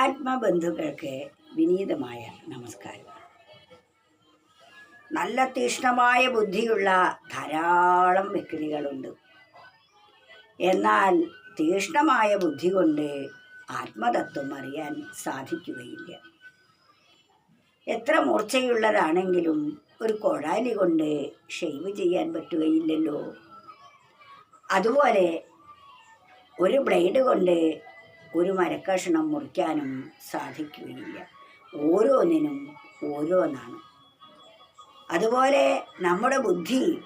ആത്മബന്ധുക്കൾക്ക് വിനീതമായ നമസ്കാരം. നല്ല തീഷ്ണമായ ബുദ്ധിയുള്ള ധാരാളം വ്യക്തികളുണ്ട്. എന്നാൽ തീഷ്ണമായ ബുദ്ധി കൊണ്ട് ആത്മതത്വം അറിയാൻ സാധിക്കുകയില്ല. എത്ര മൂർച്ചയുള്ളതാണെങ്കിലും ഒരു കൊഴാലി കൊണ്ട് ഷെയ്വ് ചെയ്യാൻ പറ്റുകയില്ലല്ലോ. അതുപോലെ ഒരു ബ്ലേഡ് കൊണ്ട് ഒരു മരക്കഷണം മുറിക്കാനും സാധിക്കുകയില്ല. ഓരോന്നിനും ഓരോന്നാണ്. അതുപോലെ നമ്മുടെ ബുദ്ധി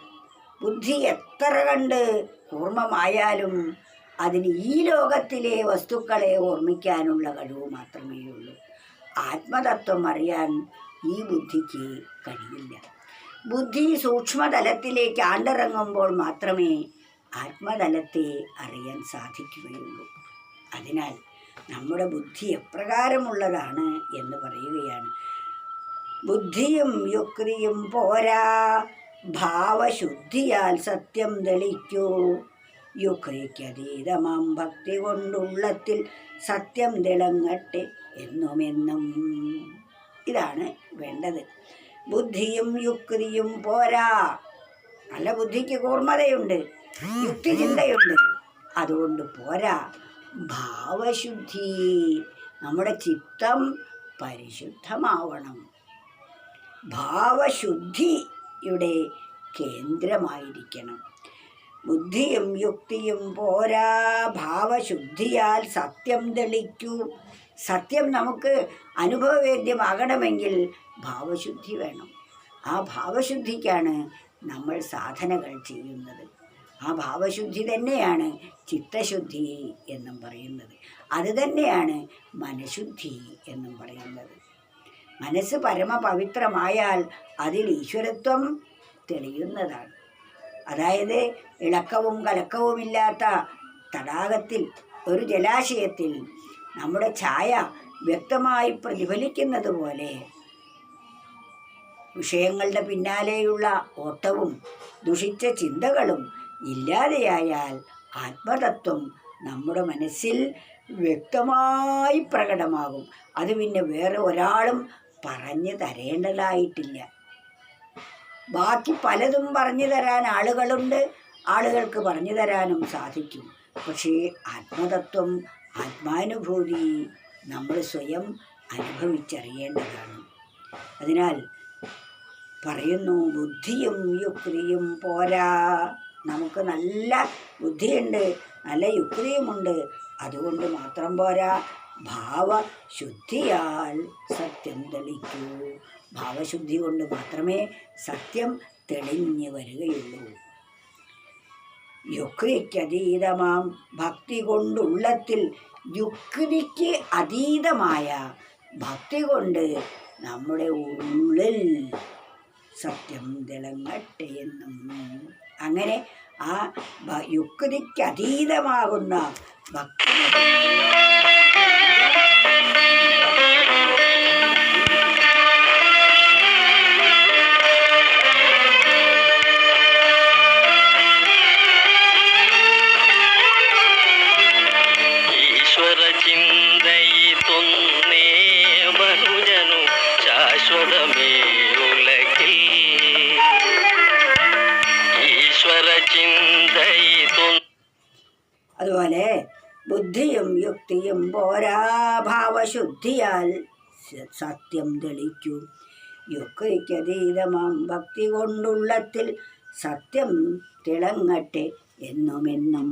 ബുദ്ധി എത്ര കണ്ട് കൂർമ്മമായാലും അതിന് ഈ ലോകത്തിലെ വസ്തുക്കളെ ഓർമ്മിക്കാനുള്ള കഴിവ് മാത്രമേ ഉള്ളൂ. ആത്മതത്വം അറിയാൻ ഈ ബുദ്ധിക്ക് കഴിയില്ല. ബുദ്ധി സൂക്ഷ്മതലത്തിലേക്ക് ആണ്ടിറങ്ങുമ്പോൾ മാത്രമേ ആത്മതലത്തെ അറിയാൻ സാധിക്കുകയുള്ളൂ. അതിനാൽ നമ്മുടെ ബുദ്ധി എപ്രകാരമുള്ളതാണ് എന്ന് പറയുകയാണ്. ബുദ്ധിയും യുക്തിയും പോരാ. ഭാവശുദ്ധിയാൽ സത്യം തെളിക്കൂ. യുക്തിക്കതീതമാം ഭക്തി കൊണ്ടുള്ളത്തിൽ സത്യം തിളങ്ങട്ടെ എന്നുമെന്നും ഇതാണ് വേണ്ടത്. ബുദ്ധിയും യുക്തിയും പോരാ. നല്ല ബുദ്ധിക്ക് കൂർമ്മതയുണ്ട് യുക്തി ചിന്തയുണ്ട് അതുകൊണ്ട് പോരാ. ഭാവശുദ്ധി. നമ്മുടെ ചിത്തം പരിശുദ്ധമാവണം. ഭാവശുദ്ധിയുടെ കേന്ദ്രമായിരിക്കണം. ബുദ്ധിയും യുക്തിയും പോരാ. ഭാവശുദ്ധിയാൽ സത്യം തെളിക്കൂ. സത്യം നമുക്ക് അനുഭവവേദ്യമാകണമെങ്കിൽ ഭാവശുദ്ധി വേണം. ആ ഭാവശുദ്ധിക്കാണ് നമ്മൾ സാധനകൾ ചെയ്യുന്നത്. ആ ഭാവശുദ്ധി തന്നെയാണ് ചിത്തശുദ്ധി എന്നും പറയുന്നത്. അത് തന്നെയാണ് മനഃശുദ്ധി എന്നും പറയുന്നത്. മനസ്സ് പരമപവിത്രമായാൽ അതിൽ ഈശ്വരത്വം തെളിയുന്നതാണ്. അതായത് ഇളക്കവും കലക്കവുമില്ലാത്ത തടാകത്തിൽ ഒരു ജലാശയത്തിൽ നമ്മുടെ ഛായ വ്യക്തമായി പ്രതിഫലിക്കുന്നത് പോലെ വിഷയങ്ങളുടെ പിന്നാലെയുള്ള ഓട്ടവും ദുഷിച്ച ചിന്തകളും ഇല്ലാതെയായാൽ ആത്മതത്വം നമ്മുടെ മനസ്സിൽ വ്യക്തമായി പ്രകടമാകും. അത് പിന്നെ വേറെ ഒരാളും പറഞ്ഞു തരേണ്ടതായിട്ടില്ല. ബാക്കി പലതും പറഞ്ഞു തരാൻ ആളുകളുണ്ട്. ആളുകൾക്ക് പറഞ്ഞു തരാനും സാധിക്കും. പക്ഷേ ആത്മതത്വം ആത്മാനുഭൂതി നമ്മൾ സ്വയം അനുഭവിച്ചറിയേണ്ടതാണ്. അതിനാൽ പറയുന്നു ബുദ്ധിയും യുക്തിയും പോരാ. നമുക്ക് നല്ല ബുദ്ധിയുണ്ട് നല്ല യുക്തിയുമുണ്ട്. അതുകൊണ്ട് മാത്രം പോരാ. ഭാവശുദ്ധിയാൽ സത്യം തെളിക്കൂ. ഭാവശുദ്ധി കൊണ്ട് മാത്രമേ സത്യം തെളിഞ്ഞു വരികയുള്ളൂ. യുക്തിക്കതീതമാം ഭക്തി കൊണ്ടുള്ളത്തിൽ യുക്തിക്ക് അതീതമായ ഭക്തി കൊണ്ട് നമ്മുടെ ഉള്ളിൽ സത്യം തിളങ്ങട്ടെ എന്നും അങ്ങനെ ആ യുക്തിക്ക് അതീതമാകുന്ന ഭക്തി ശാശ്വതമേ ഉലകിൽ അതുപോലെ ബുദ്ധിയും യുക്തിയും പോരാ ഭാവശുദ്ധിയാൽ സ- സത്യം തെളിക്കൂ യുക്തിക്കതീതമാം ഭക്തി കൊണ്ടുള്ളത്തിൽ സത്യം തിളങ്ങട്ടെ എന്നുമെന്നും.